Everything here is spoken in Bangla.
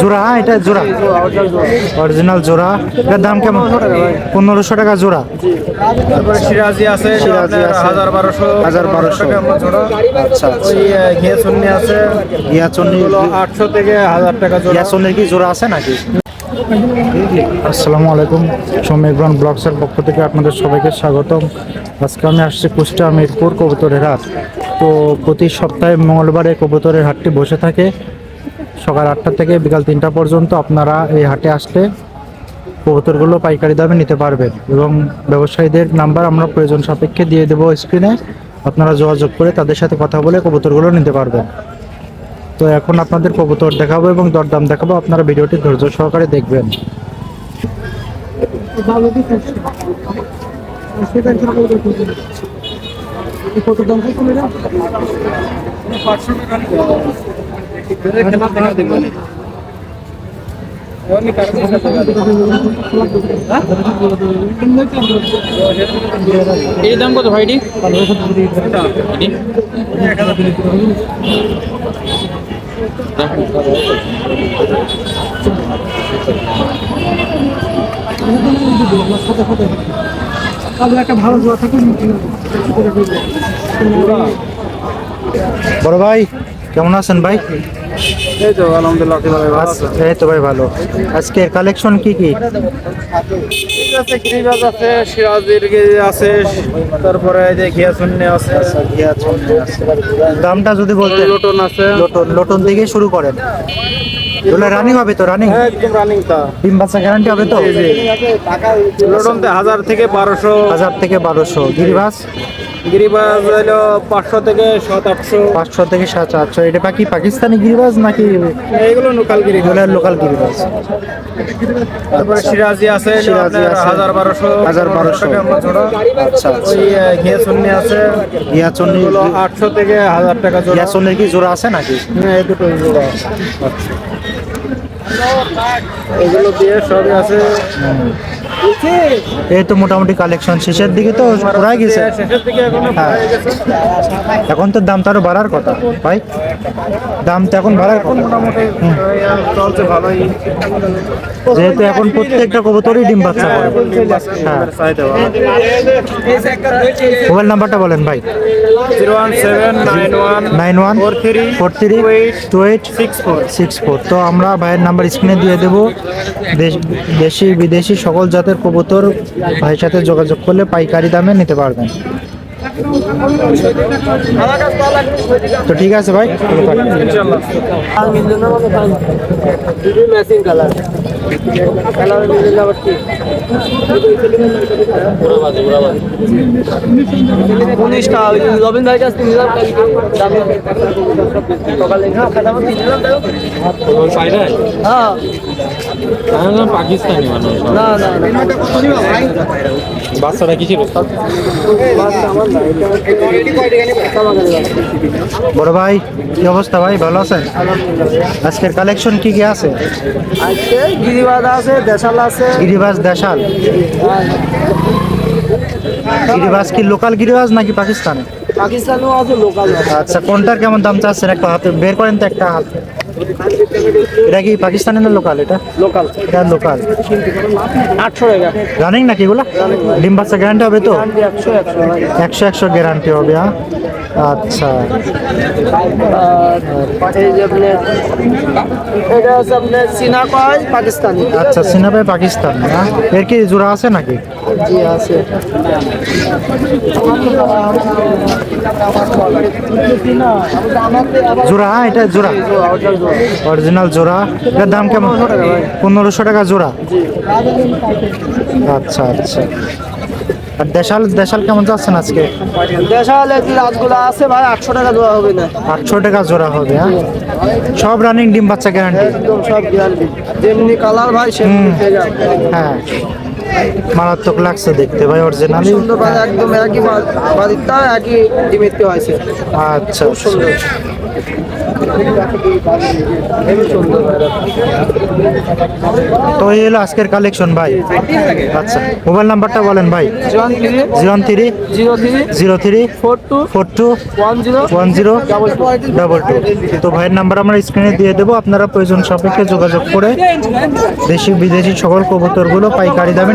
জোড়া হ্যাঁ এটা জোড়া। অরিজিনাল জোড়া। এটার দাম কেমন? পনেরোশো টাকা জোড়া। তারপরে সিরাজি আছে সিরাজি আছে। হাজার বারোশো হাজার বারোশো। আচ্ছা আচ্ছা। ওই আহ, ঘিয়ে চুন্নি আছে। এগুলো আটশো থেকে হাজার টাকা জোড়া। ইয়াচন্ডির কি জোড়া আছে নাকি? আসসালামু আলাইকুম। সমীরগ্রাম ব্লগসের পক্ষ থেকে আপনাদের সবাইকে স্বাগতম। আজকে আমি আসছি কুষ্টিয়া মিরপুর কবুতরের হাট। তো প্রতি সপ্তাহে মঙ্গলবারে কবুতরের হাটটি বসে থাকে। সকাল আটটা থেকে বিকাল তিনটা পর্যন্ত আপনারা এই হাটে আসলে কবুতরগুলো পাইকারি দামে নিতে পারবেন। এবং ব্যবসায়ীদের নাম্বার আমরা প্রয়োজন সাপেক্ষে দিয়ে দেবো স্ক্রিনে আপনারা যোগাযোগ করে তাদের সাথে কথা বলে কবুতরগুলো নিতে পারবেন। তো এখন আপনাদের কবুতর দেখাবো এবং দরদাম দেখাবো। আপনারা ভিডিওটি ধৈর্য সহকারে দেখবেন। কত ভাইটি? বড় ভাই কেমন আছেন ভাই? এই তো আলহামদুলিল্লাহ ভাই ভালো আজ- এই তো ভাই ভালো। আজকে কালেকশন কি কি? আছে গিরিবাজ আছে সিরাজির আছে তারপরে এই যে গিয়া শূন্য আছে দামটা যদি বলতে লোটন আছে। লোটন লোটন থেকে শুরু করেন। এগুলো রানিং হবে তো রানিং একদম রানিং তা ডিম বাচ্চা গ্যারান্টি হবে তো? লোটনতে হাজার থেকে বারোশো। হাজার থেকে বারোশো। গিরিবাস? গিরিবাজ হলো পাঁচশো থেকে সাত আটশো। পাঁচশো থেকে সাত আটশো। এটা বাকি পাকিস্তানি গিরিবাস নাকি এইগুলো লোকাল গিরি এগুলো লোকাল গিরিবাস? তারপরে সিরাজি আছে সিরাজি আছে। হাজার বারোশো। হাজার বারোশো। আচ্ছা আচ্ছা। ওই ঘিয়ে আছে। ইয়াচন্ডি এগুলো আটশো থেকে হাজার টাকা জোড়া। ইয়াচন্ডির কি জোড়া আছে নাকি? হ্যাঁ, এই দুটো জোড়া। এগুলো দিয়ে সবই আছে। এই তো মোটামুটি কালেকশন শেষের দিকে তো পুরাই গেছে। হ্যাঁ। এখন তো দাম তো আরও বাড়ার কথা, ভাই। দাম তো এখন বাড়ার কথা। যেহেতু এখন প্রত্যেকটা কবুতরই ডিম বাচ্চা করে। হ্যাঁ। মোবাইল নাম্বারটা বলেন ভাই। Zero one seven nine one nine one four four three two eight six four six four তো আমরা ভাইয়ের নাম্বার স্ক্রিনে দিয়ে দেবো। দেশ- দেশি বিদেশি সকল জাতের কবুতর ভাইয়ের সাথে যোগাযোগ করলে পাইকারি দামে নিতে পারবেন। তো ঠিক আছে ভাই রবিন ভাই কাছ থেকে নিলাম পাকিস্তানি না বাচ্চারা কি ছিল বড় ভাই, কি অবস্থা ভাই? ভালো আছেন? আজকের কালেকশন কি কি আছে? আজকে গিরিবাদ আছে দেশাল আছে। গিরিবাজ দেশাল? গিরিবাজ কি লোকাল গিরিবাজ নাকি পাকিস্তান পাকিস্তানও আছে লোকাল আচ্ছা কোনটার কেমন দাম চাচ্ছেন? একটা হাতে বের করেন তো একটা হাত। এটা কি পাকিস্তানের না লোকাল এটা? লোকাল এটা লোকাল আটশো টাকা। রানিং নাকি এগুলো? ডিম বাচ্চা গ্যারান্টি হবে তো? একশো একশো গ্যারান্টি হবে হ্যাঁ? আচ্ছা। এটা হচ্ছে আপনার পাকিস্তানি। আচ্ছা সিনাবে পাকিস্তান হ্যাঁ? এর কি জোড়া আছে নাকি? জি আছে। জোড়া হ্যাঁ এটা জোড়া। অরিজিনাল জোড়া। এটার দাম কেমন? পনেরোশো টাকা জোড়া। আচ্ছা আচ্ছা। আর দেশাল দেশাল কেমন যাচ্ছেন আজকে? দেশাল রাতগুলো আছে ভাই আটশো টাকা দেওয়া হবে না। আটশো টাকা জোড়া হবে হ্যাঁ? সব রানিং ডিম বাচ্চা গ্যারান্টি একদম সব গ্যারান্টি যেমনি কালার ভাই সেমনি হ্যাঁ। মারাত্মক লাগছে দেখতে ভাই অরিজিনালি সুন্দর একদম একই বাড়িটা একই ডিমিতে হয়েছে। আচ্ছা। সুন্দর। তো এই হলো আজকের কালেকশন ভাই। আচ্ছা মোবাইল নাম্বারটা বলেন ভাই। Zero three zero three zero three four two four two one zero one zero double two. তো ভাইয়ের নাম্বার আমরা স্ক্রিনে দিয়ে দেবো। আপনারা প্রয়োজন সাপেক্ষে যোগাযোগ করে দেশি বিদেশি সকল কবুতরগুলো পাইকারি দামে